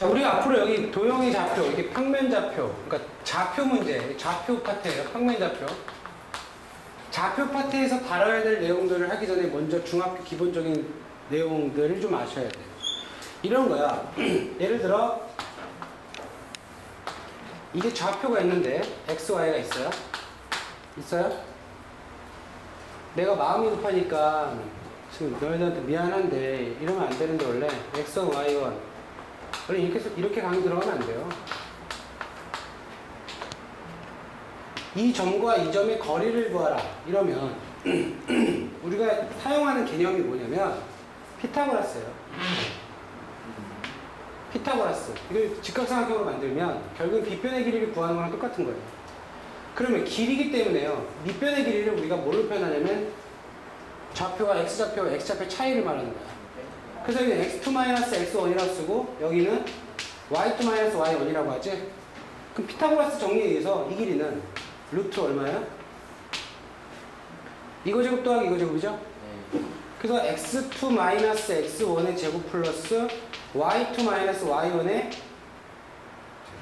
자, 우리가 앞으로 여기 도형의 좌표, 이렇게 평면 좌표, 그러니까 좌표 문제, 좌표 파트예요. 평면 좌표. 좌표 파트에서 다뤄야 될 내용들을 하기 전에 먼저 중학교 기본적인 내용들을 좀 아셔야 돼요. 이런 거야. 예를 들어 이게 좌표가 있는데 x, y가 있어요. 있어요? 내가 마음이 급하니까 지금 너희들한테 미안한데 이러면 안 되는데 원래 x1, y1 원래 이렇게 이렇게 강의 들어가면 안 돼요. 이 점과 이 점의 거리를 구하라 이러면 우리가 사용하는 개념이 뭐냐면 피타고라스예요. 피타고라스 이걸 직각삼각형으로 만들면 결국은 빗변의 길이를 구하는 거랑 똑같은 거예요. 그러면 길이기 때문에요. 밑변의 길이를 우리가 뭘로 표현하냐면 좌표와 x좌표와 x좌표 차이를 말하는 거야. 그래서 여기는 x2-x1이라고 쓰고 여기는 y2-y1이라고 하지. 그럼 피타고라스 정리에 의해서 이 길이는 루트 얼마야? 이거 제곱 더하기 이거 제곱이죠? 네. 그래서 x2-x1의 제곱 플러스 y2-y1의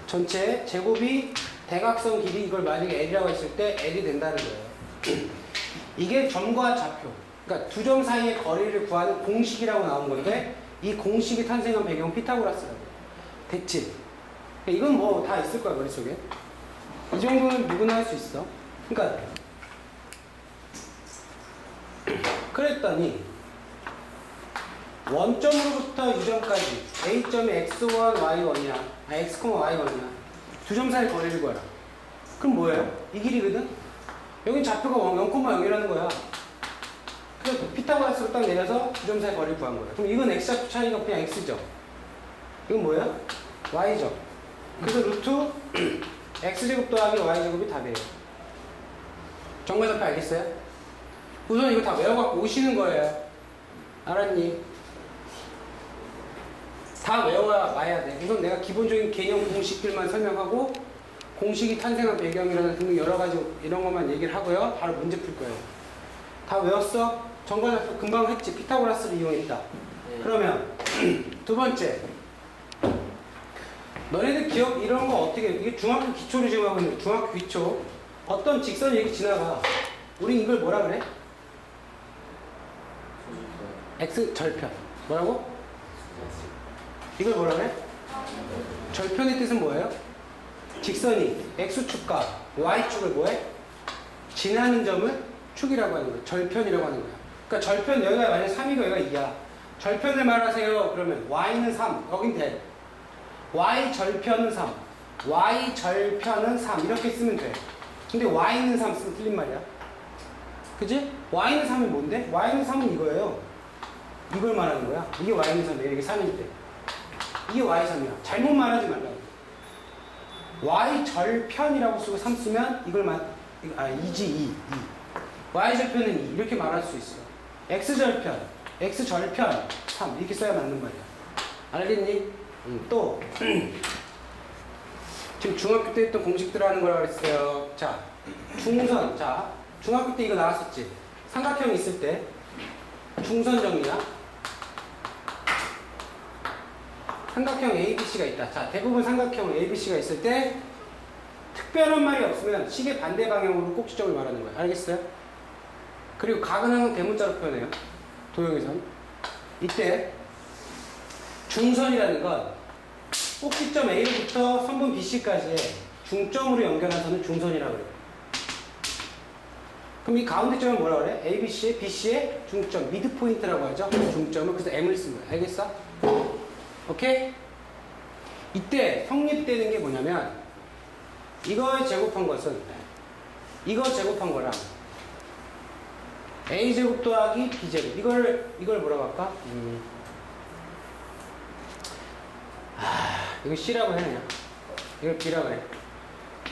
전체 제곱이 대각선 길이 이걸 만약에 L이라고 했을 때 L이 된다는 거예요. 이게 점과 좌표. 그러니까 두 점 사이의 거리를 구하는 공식이라고 나온 건데 이 공식이 탄생한 배경 피타고라스라고. 됐지? 이건 뭐 다 있을 거야 머릿속에. 이 정도는 누구나 할 수 있어. 그러니까 그랬더니 원점으로부터 유점까지 A점이 x1, y1이야. 아, x, y1이야. 두 점 사이 거리를 구하라. 그럼 뭐예요? 이 길이거든? 여긴 좌표가 0,0이라는 거야. 그래서 피타고라스로 딱 내려서 사이 거리를 구한 거야. 그럼 이건 x좌표 차이가 그냥 x죠. 이건 뭐야? y죠. 그래서 루트 x제곱 더하기 y제곱이 답이에요. 정과좌표 알겠어요? 우선 이거 다 외워갖고 오시는 거예요. 알았니? 다 외워야 마야 돼. 우선 내가 기본적인 개념 공식들만 설명하고 공식이 탄생한 배경이라는 등 여러 가지 이런 것만 얘기를 하고요. 바로 문제 풀 거예요. 다 외웠어? 정과좌표 금방 했지. 피타고라스를 이용했다. 네. 그러면 두 번째. 너네들 기억 이런 거 어떻게 이게 중학교 기초를 지금 하고 있는. 중학교 기초 어떤 직선이 이렇게 지나가. 우린 이걸 뭐라 그래? x 절편. 뭐라고? 이걸 뭐라 그래? 절편의 뜻은 뭐예요? 직선이 x축과 y축을 뭐해? 지나는 점을 축이라고 하는 거예요. 절편이라고 하는 거야. 그러니까 절편 여기가 만약 3이고 여기가 2야. 절편을 말하세요. 그러면 y는 3. 여긴 돼. y 절편은 3. y 절편은 3. 이렇게 쓰면 돼. 근데 y는 3 쓰면 틀린 말이야. 그지? y는 3이 뭔데? y는 3은 이거예요. 이걸 말하는 거야. 이게 y는 3이에요. 이게 3일 때. 이게 y3이야. 잘못 말하지 말라고. y 절편이라고 쓰고 3 쓰면 이걸 말, 아, 2지 2, 2. y 절편은 2. 이렇게 말할 수 있어. X 절편, x 절편 3. 이렇게 써야 맞는 말이야. 알겠니? 응. 또, 지금 중학교 때 했던 공식들 하는 거라고 그랬어요. 자, 중선. 자, 중학교 때 이거 나왔었지. 삼각형 있을 때 중선 정리야. 삼각형 ABC가 있다. 자, 대부분 삼각형 ABC가 있을 때 특별한 말이 없으면 시계 반대 방향으로 꼭지점을 말하는 거야. 알겠어요? 그리고 각은 항상 대문자로 표현해요. 도형에선. 이때 중선이라는 건 꼭지점 A로부터 선분 BC까지의 중점으로 연결한 선을 중선이라고 그래요. 그럼 이 가운데 점은 뭐라 그래? ABC의 BC의 중점, 미드포인트라고 하죠. 중점을 그래서 M을 쓴 거야. 알겠어? 오케이? 이때 성립되는 게 뭐냐면 이걸 제곱한 것은 이거 제곱한 거랑 a 제곱 더하기 b 제곱 이걸 이걸 뭐라고 할까? 음. 아 이거 c라고 해 그냥 이걸 b라고 해.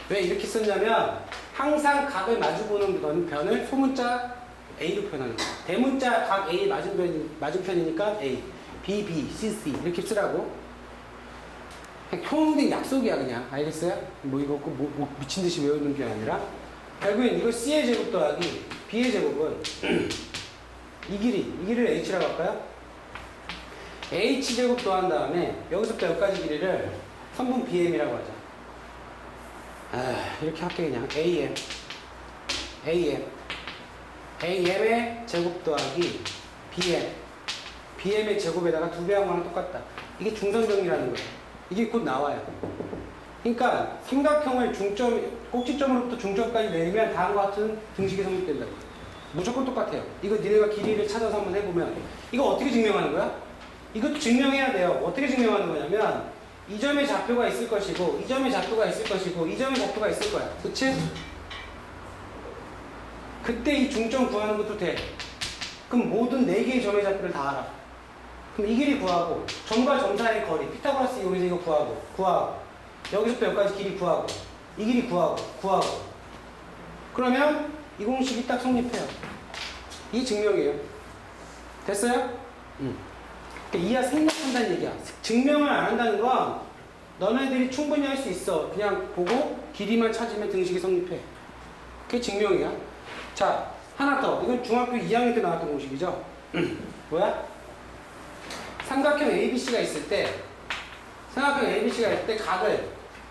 왜 이렇게 썼냐면 항상 각을 마주보는 건 변을 소문자 a로 표현하는 거야. 대문자 각 a 맞은편 맞은편이니까 a, b, b, c, c 이렇게 쓰라고. 통된 약속이야 그냥 알겠어요? 뭐 이거 꼭 뭐, 뭐 미친 듯이 외우는 게 아니라 결국엔 이거 c의 제곱 더하기 b의 제곱은 이 길이 이 길이를 h라고 할까요? h제곱 더한 다음에 여기서부터 여기까지 길이를 3분 bm이라고 하자. 아, 이렇게 할게 그냥 am, am, am의 제곱 더하기 bm, bm의 제곱에다가 두 배한 거랑 똑같다. 이게 중선 정리라는 거예요. 이게 곧 나와요. 그러니까 삼각형을 중점, 꼭지점으로부터 중점까지 내리면 다음과 같은 등식이 성립된다고. 무조건 똑같아요. 이거 니네가 길이를 찾아서 한번 해보면 이거 어떻게 증명하는 거야? 이것도 증명해야 돼요. 어떻게 증명하는 거냐면 이 점의 좌표가 있을 것이고 이 점의 좌표가 있을 것이고 이 점의 좌표가 있을 거야. 그치? 그때 이 중점 구하는 것도 돼. 그럼 모든 네 개의 점의 좌표를 다 알아. 그럼 이 길이 구하고 점과 점 사이의 거리 피타고라스 이용해서 이거 구하고 구하고 여기서부터 여기까지 길이 구하고 이 길이 구하고 구하고 그러면 이 공식이 딱 성립해요. 이 증명이에요. 됐어요? 응. 그러니까 이하 생략한다는 얘기야. 증명을 안 한다는 건 너네들이 충분히 할 수 있어. 그냥 보고 길이만 찾으면 등식이 성립해. 그게 증명이야. 자, 하나 더. 이건 중학교 2학년 때 나왔던 공식이죠. 뭐야? 삼각형 ABC가 있을 때, 삼각형 ABC가 있을 때 각을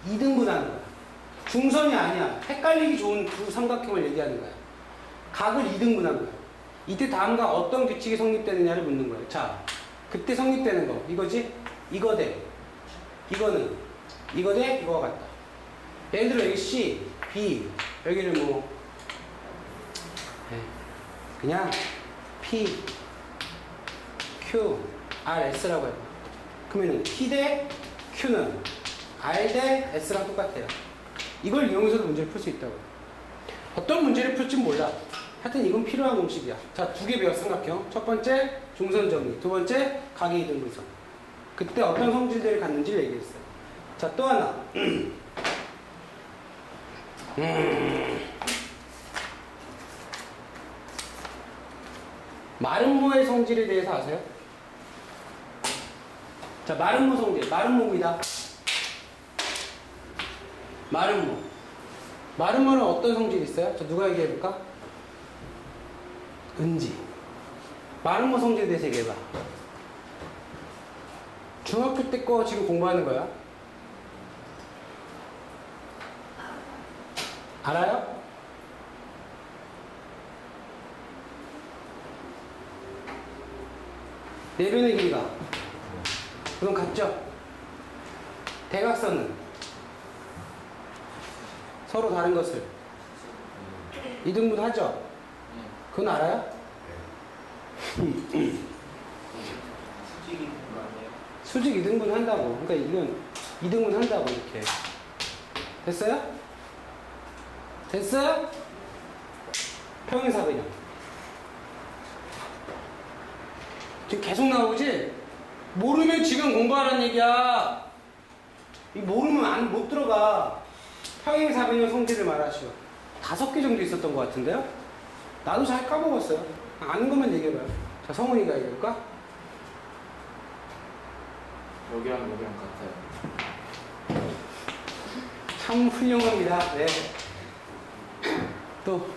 2등분하는 거야. 중선이 아니야. 헷갈리기 좋은 두 삼각형을 얘기하는 거야. 각을 2등분한 거야. 이때 다음과 어떤 규칙이 성립되느냐를 묻는 거예요. 자, 그때 성립되는 거. 이거지? 이거 대. 이거는. 이거 대 이거가 같다. 예를 들어 여기 C, B. 여기는 뭐. 에이, 그냥 P, Q, R, S라고 해요. 그러면 P 대 Q는 R 대 S랑 똑같아요. 이걸 이용해서도 문제를 풀 수 있다고요. 어떤 문제를 풀지 몰라. 하여튼 이건 필요한 공식이야. 자, 두 개 배웠 삼각형. 첫 번째, 중선 정리. 두 번째, 각의 이등분선. 그때 어떤 성질들을 갖는지를 얘기했어요. 자, 또 하나. 음. 마름모의 성질에 대해서 아세요? 자, 마름모 성질. 마름모입니다. 마름모. 마름모는 어떤 성질이 있어요? 자, 누가 얘기해볼까? 은지. 마름모 성질에 대해서 얘기해봐. 중학교 때 거 지금 공부하는 거야? 알아요? 내변의 길이가 그럼 같죠? 대각선은 서로 다른 것을 이등분 하죠? 그건 알아요? 수직이 아니에요? 수직 이등분 한다고. 그러니까 이건 이등분 한다고 이렇게. 됐어요? 됐어요? 평행사변형. 지금 계속 나오지? 모르면 지금 공부하라는 얘기야. 이 모르면 안, 못 들어가. 평행사변형 성질을 말하시오. 다섯 개 정도 있었던 것 같은데요? 나도 잘 까먹었어요. 아는 것만 얘기해봐요. 자, 성훈이가 얘기해볼까? 여기랑 여기랑 같아요. 참 훌륭합니다. 네. 또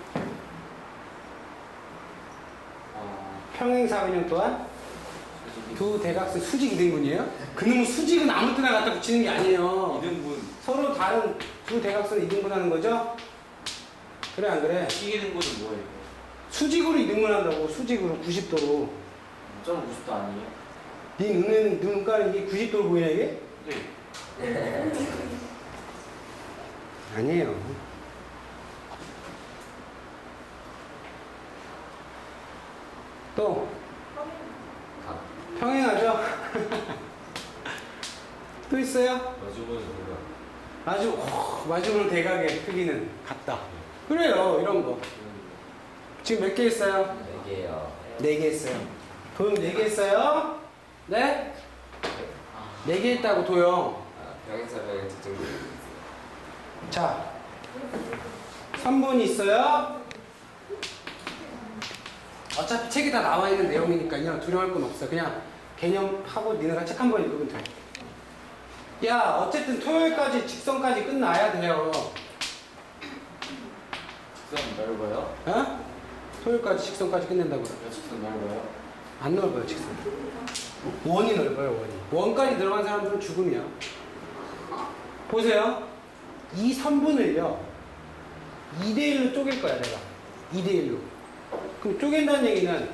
아, 평행사변형 또한 두 대각선 수직 이등분이에요? 그놈의 수직은 아무 때나 갖다 붙이는 게 아니에요. 이등분 서로 다른 두 대각선 이등분하는 거죠? 그래 안 그래? 시기등분은 뭐예요? 수직으로 이등분한다고 수직으로 90도로. 0.50도 아니에요? 네 눈에는 눈가는 이게 90도로 보이나 이게? 네. 아니에요. 또 평행하죠? 또 있어요? 마주보는 아주 오, 마주보는 대각의 크기는 같다. 그래요, 이런 거. 지금 몇 개 있어요? 네 개요. 네 개 있어요. 도영 네개 있어요? 네? 네 개 있다고 도영. 아, 병행사병의 특징도 있어요. 자, 3분 있어요? 어차피 책에 다 나와 있는 내용이니까요. 두려워할 건 없어요. 그냥 개념하고 니네가 책 한 번 읽으면 돼. 야, 어쨌든 토요일까지 직선까지 끝나야 돼요. 직선 넓어요? 어? 토요일까지 직선까지 끝낸다고요. 몇 직선 넓어요? 안 넓어요, 직선. 원이 넓어요, 원이. 원까지 들어간 사람들은 죽음이야. 보세요. 이 선분을요, 2대1로 쪼갤 거야, 내가. 2대1로. 그럼 쪼갠다는 얘기는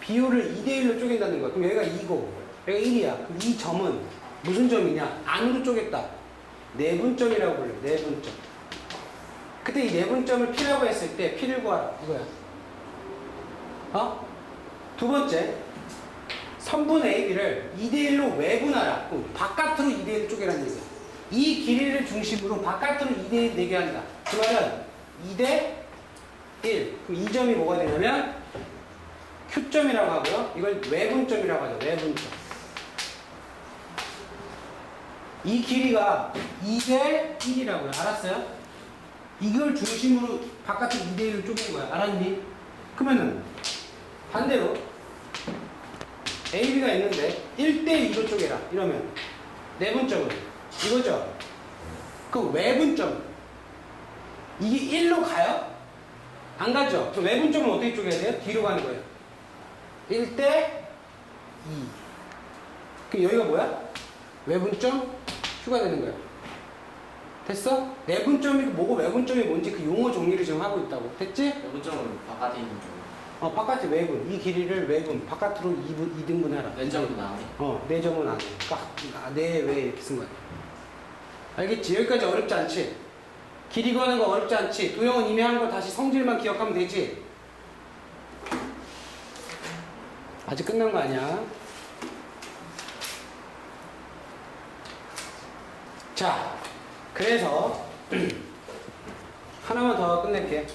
비율을 2대1로 쪼갠다는 거야. 그럼 여기가 2고, 여기가 1이야. 그럼 이 점은 무슨 점이냐? 안으로 쪼갰다. 내분점이라고 불러요, 내분점. 그때 이 내분점을 P라고 했을 때 P를 구하라. 이거야. 어? 두 번째, 선분 AB를 2대1로 외분하라. 바깥으로 2대1 쪼개라는 얘기야. 이 길이를 중심으로 바깥으로 2대1 내게 한다. 그 말은 2대 1. 그럼 이 점이 뭐가 되냐면 Q점이라고 하고요. 이걸 외분점이라고 하죠. 외분점. 이 길이가 2대 1이라고요. 알았어요? 이걸 중심으로 바깥으로 2대 1을 쪼갠 거야. 알았니? 그러면은 반대로 AB가 있는데 1대 2로 쪼개라. 이러면 내분점은 이거죠. 그 외분점 이게 1로 가요? 안 가죠. 그 외분점은 어떻게 쪼개야 돼요? 뒤로 가는 거예요. 1대 2. 그 여기가 뭐야? 외분점 휴가 되는 거야. 됐어? 내분점이 뭐고 외분점이 뭔지 그 용어 정리를 지금 하고 있다고. 됐지? 내분점은 바깥에 있는 점. 어, 바깥에 외분. 이 길이를 외분. 바깥으로 2분, 2등분 해라. 왼쪽도 나오네. 어, 내 점은 안 돼. 그러니까 내 외 이렇게 쓴 거야. 알겠지? 여기까지 어렵지 않지? 길이 구하는 거 어렵지 않지? 도형은 이미 한 거 다시 성질만 기억하면 되지? 아직 끝난 거 아니야? 자, 그래서 하나만 더 끝낼게.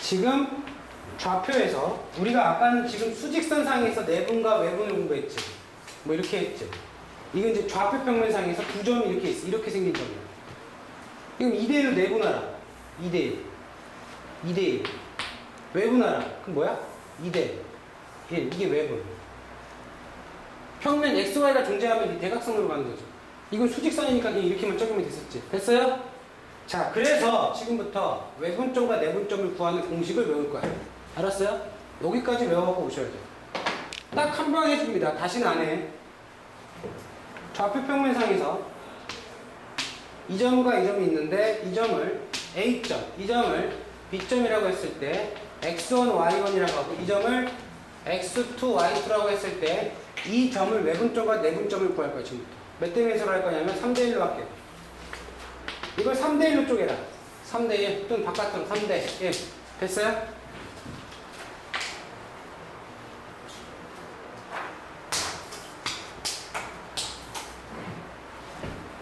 지금 좌표에서 우리가 아까는 지금 수직선상에서 내분과 외분을 공부했지. 뭐 이렇게 했지. 이건 이제 좌표 평면상에서 두 점이 이렇게 있어. 이렇게 생긴 점이야. 이건 2대1로 내분하라. 2대1. 2대1. 외분하라. 그럼 뭐야? 2대1. 이게 외분. 평면 XY가 존재하면 이 대각선으로 가는 거죠. 이건 수직선이니까 그냥 이렇게만 적으면 됐었지. 됐어요? 자, 그래서 지금부터 외분점과 내분점을 구하는 공식을 외울 거야. 알았어요? 여기까지 외워갖고 오셔야 돼요. 딱 한 방 해줍니다. 다시는 안 해. 좌표 평면상에서 이 점과 이 점이 있는데 이 점을 A점, 이 점을 B점이라고 했을 때 X1, Y1이라고 하고 이 점을 X2, Y2라고 했을 때 이 점을 외분점과 내분점을 구할 거야 지금부터. 몇 대 몇으로 할 거냐면 3대 1로 할게요. 이걸 3대 1로 쪼개라. 3대 1 또는 바깥으로 3대 1 됐어요?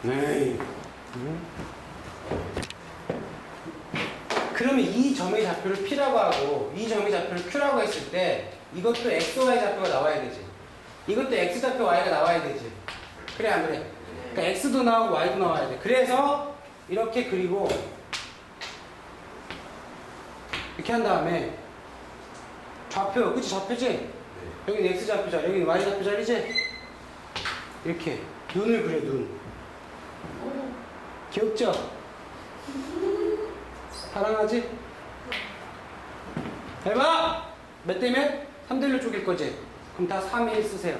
네. 그러면 이 점의 좌표를 P라고 하고 이 점의 좌표를 Q라고 했을 때 이것도 X, Y 좌표가 나와야 되지. 이것도 X 좌표 Y가 나와야 되지. 그래 안 그래? 그러니까 X도 나오고 Y도 나와야 돼. 그래서 이렇게 그리고 이렇게 한 다음에 좌표, 그치 좌표지? 여기는 X 좌표자, 여기는 Y 좌표자리지? 이렇게 눈을 그려 눈. 귀엽죠? 사랑하지? 해봐! 몇대 몇? 3대 1로 쪼갤 거지? 그럼 다 3, 1 쓰세요.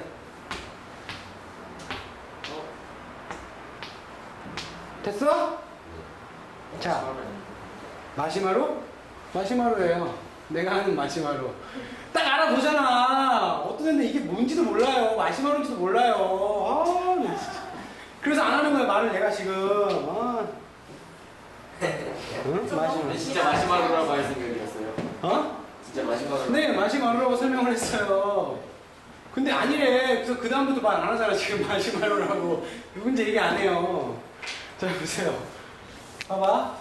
됐어? 자, 마시마로? 마시마로예요. 내가 하는 마시마로. 딱 알아보잖아. 어떤 애는 이게 뭔지도 몰라요. 마시마로인지도 몰라요. 아, 나 진짜. 그래서 안 하는 거야, 말을 내가 지금. 아. 응? 마시마로. 진짜 마지막으로 할 생각이었어요. 어? 진짜 마지막으로. 네, 마시마로라고 설명을 했어요. 근데 아니래. 그래서 그다음부터 말 안 하잖아. 지금 마시마로라고. 누군지 얘기 안 해요. 자, 보세요. 봐봐.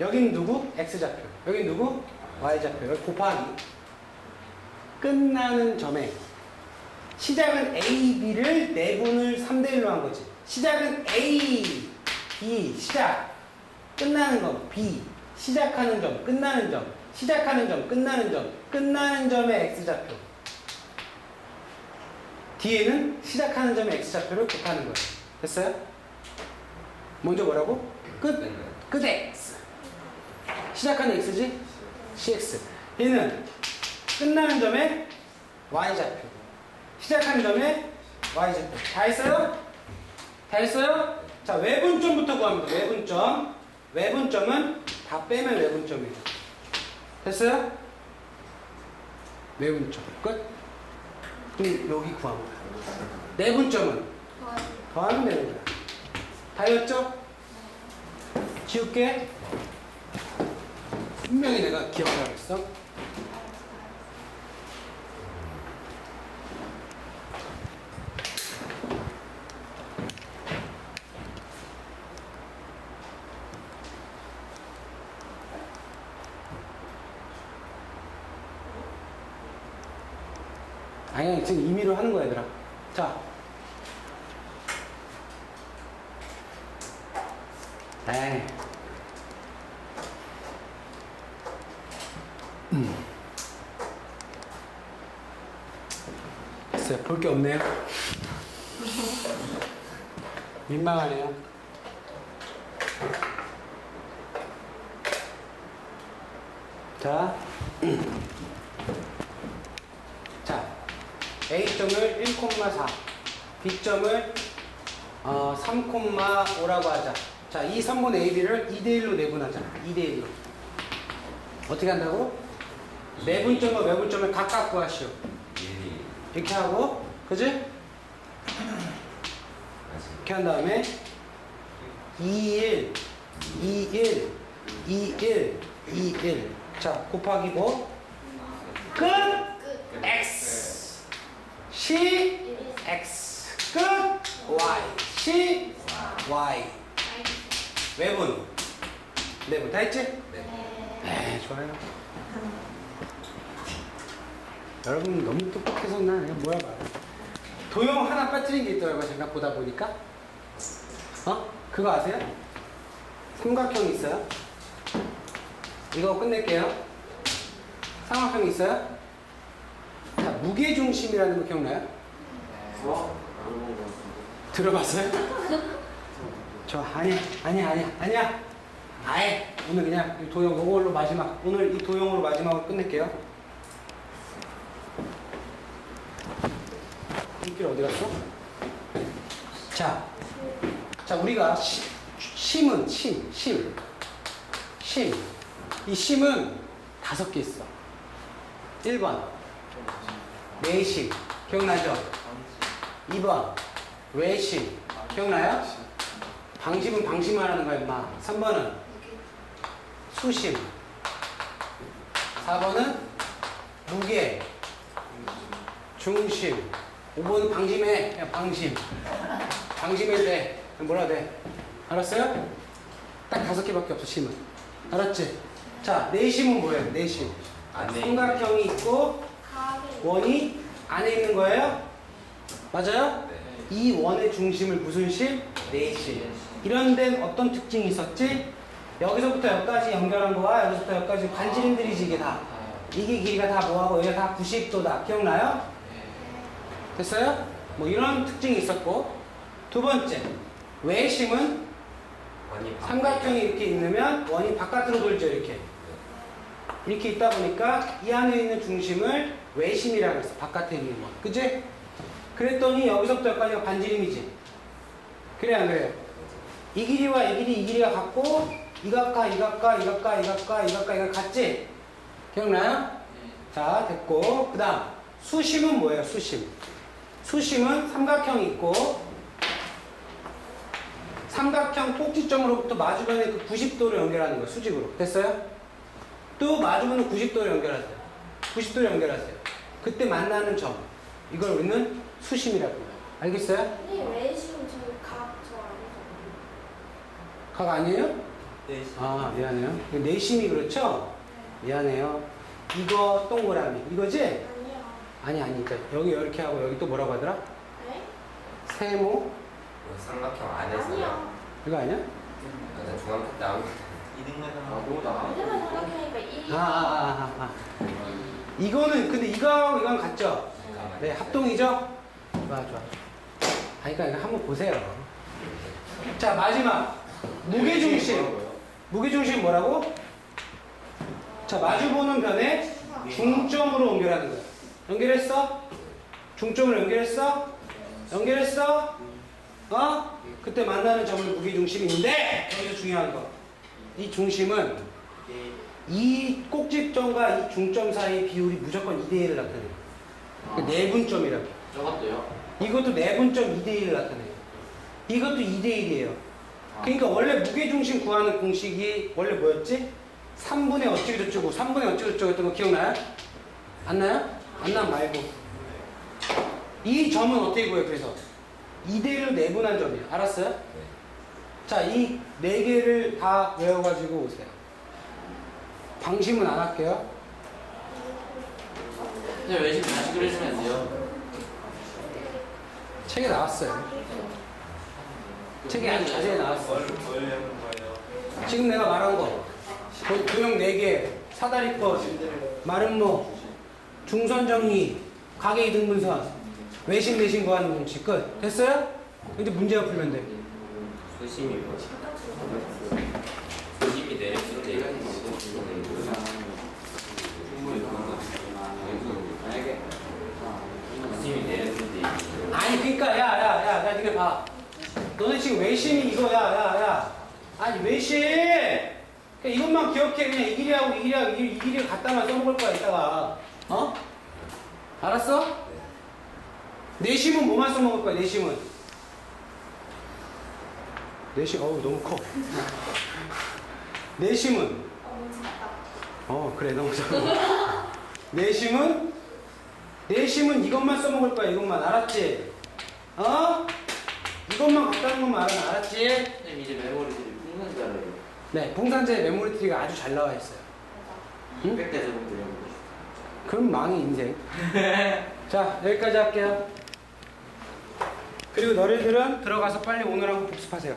여기는 누구? X좌표. 여기 누구? Y좌표. 여기 곱하기. 끝나는 점에 시작은 A, B를 내분을 3대1로 한 거지. 시작은 A, B, 시작. 끝나는 건 B. 시작하는 점, 끝나는 점. 시작하는 점, 끝나는 점. 끝나는 점의 X좌표. 뒤에는 시작하는 점의 X좌표를 곱하는 거예요. 됐어요? 먼저 뭐라고? 끝. 끝 X. 시작하는 X지? CX. 얘는 끝나는 점에 y좌표 시작하는 점에 y좌표 다 했어요? 다 했어요? 자 외분점부터 구합니다 외분점 외분점은 다 빼면 외분점이에요 됐어요? 외분점 끝? 그럼 여기 구합니다 내분점은? 더하면 되는 거야. 다 했죠? 지울게. 분명히 내가 기억하겠어 아니 지금 임의로 하는 거야 얘들아 자 음. 됐어요 볼게 없네요 민망하네요 자 자, A점을 1,4, B점을 어, 3,5라고 하자. 자, 이 선분 AB를 2대1로 내분하자. 2대1로. 어떻게 한다고? 내분점과 외분점을 각각 구하시오. 1, 이렇게 하고, 그지? 2, 이렇게 한 다음에 2, 1, 2, 1, 2, 1, 2, 1. 자, 곱하기 고 끝! X. C, X. 끝! Y. C, Y. 외분. 내분. 다 했지? 네, 좋아요. 여러분 너무 똑똑해서 나 그냥 뭐야 봐. 도형 하나 빠뜨린 게 있더라고요. 제가 보다 보니까. 어? 그거 아세요? 삼각형 있어요? 이거 끝낼게요. 삼각형 있어요? 자, 무게중심이라는 거 기억나요? 뭐? 들어봤어요? 저 아니야 아니야 아니야 아니야 아예 오늘 그냥 이 도형 이걸로 마지막 오늘 이 도형으로 마지막으로 끝낼게요 이길 어디 갔어? 자, 자 우리가 시, 심은 심, 심, 심. 이 심은 다섯 개 있어. 1번 내심 기억나죠? 2번 외심 기억나요? 방심은 방심만 하는 거야 임마 3번은 수심 4번은 무게 중심 5번 방심해 야 방심 방심해도 돼 뭐라 돼 알았어요? 딱 다섯 개밖에 없어 심은 알았지? 자 내심은 뭐예요 내심 삼각형이 있고 원이 안에 있는 거예요? 맞아요? 네. 이 원의 중심을 무슨 심? 내심. 이런 데는 어떤 특징이 있었지? 여기서부터 여기까지 연결한 거와 여기서부터 여기까지 반지름들이지 이게 다. 이게 길이가 다 뭐하고 여기가 다 90도다. 기억나요? 됐어요? 뭐 이런 특징이 있었고 두 번째 외심은 삼각형이 이렇게 있으면 원이 바깥으로 돌죠 이렇게 이렇게 있다 보니까 이 안에 있는 중심을 외심이라고 했어 바깥에 있는 거 그지? 그랬더니 여기서부터 여기까지가 반지름이지 그래 안 그래요? 이 길이와 이 길이 이 길이가 같고 이 각과 이 각과 이 각과 이 각과 이 각과 이가 같지? 기억나요? 자 됐고 그 다음 수심은 뭐예요 수심 수심은 삼각형이 있고 삼각형 꼭지점으로부터 마주보는 그 90도로 연결하는 거예요. 수직으로. 됐어요? 또 마주보는 90도로 연결하세요. 90도로 연결하세요. 그때 만나는 점. 이걸 우리는 수심이라고 해요. 알겠어요? 각 아니에요? 네. 아, 미안해요. 내심이 그렇죠? 미안해요. 이거 동그라미. 이거지? 아니, 아니. 그러니까 여기 이렇게 하고 여기 또 뭐라고 하더라? 세모? 삼각형 안에서요. 이거 아니야? 일단 중학교 때 아무 아, 뭐다. 아, 아, 아, 아, 아. 이거는, 근데 이거하고 이건 같죠? 네, 합동이죠? 좋아, 좋아. 아, 그러니까 이거 한번 보세요. 자, 마지막. 무게 중심. 무게 중심 뭐라고? 자, 마주보는 변에 중점으로 연결하는 거야. 연결했어? 중점으로 연결했어? 연결했어? 어? 그때 만나는 점을 무게 중심인데 여기서 중요한 거. 이 중심은 네. 이 꼭지점과 이 중점 사이의 비율이 무조건 2대 1을 나타내요. 그 내분점이라고. 저것도요? 이것도 내분점 2대 1을 나타내요. 이것도 2대 1이에요. 그러니까 원래 무게중심 구하는 공식이 원래 뭐였지? 3분의 어찌고 저쩌고 3분의 어찌고 저쩌고 했던 거 기억나요? 안 나요? 안 나면 말고 이 점은 어떻게 구해요 그래서 2대1로 내분한 점이에요 알았어요? 자 이 네 개를 다 외워가지고 오세요 방심은 안 할게요 왜 지금 다시 그려주면 안 돼요? 책에 나왔어요 책에 아주 자세히 거예요? 지금 내가 말한 거 도- 도형 4개 사다리법 마름모 중선정리 가계 이등분선 외식 내신 구하는 공식 끝 됐어요? 이제 문제가 풀면 돼 수심이 뭐지? 수심이 내렸을 때 수심이 내렸을 때 아니 그니까 야야야 야 니네 봐 너네 지금 외심이 이거 야야야. 아니 외심 그냥 이것만 기억해. 그냥 이 길이하고 이 길이하고 이, 이 길이 갖다만 써먹을 거야 이따가. 어? 알았어? 내심은 뭐만 써먹을 거야 내심은? 내심 어우 너무 커. 내심은? 어 그래 너무 작아. 내심은? 내심은 이것만 써먹을 거야 이것만. 알았지? 어? 이것만 갖다는 것만 알아 알았지? 선생님 이제 메모리들이 풍선 줄 알아요. 네 봉산제 메모리 트리가 아주 잘 나와 있어요 응? 600대 저분 그려보고 그럼 망해 인생 자 여기까지 할게요 그리고 너희들은 들어가서 빨리 오늘 한번 복습하세요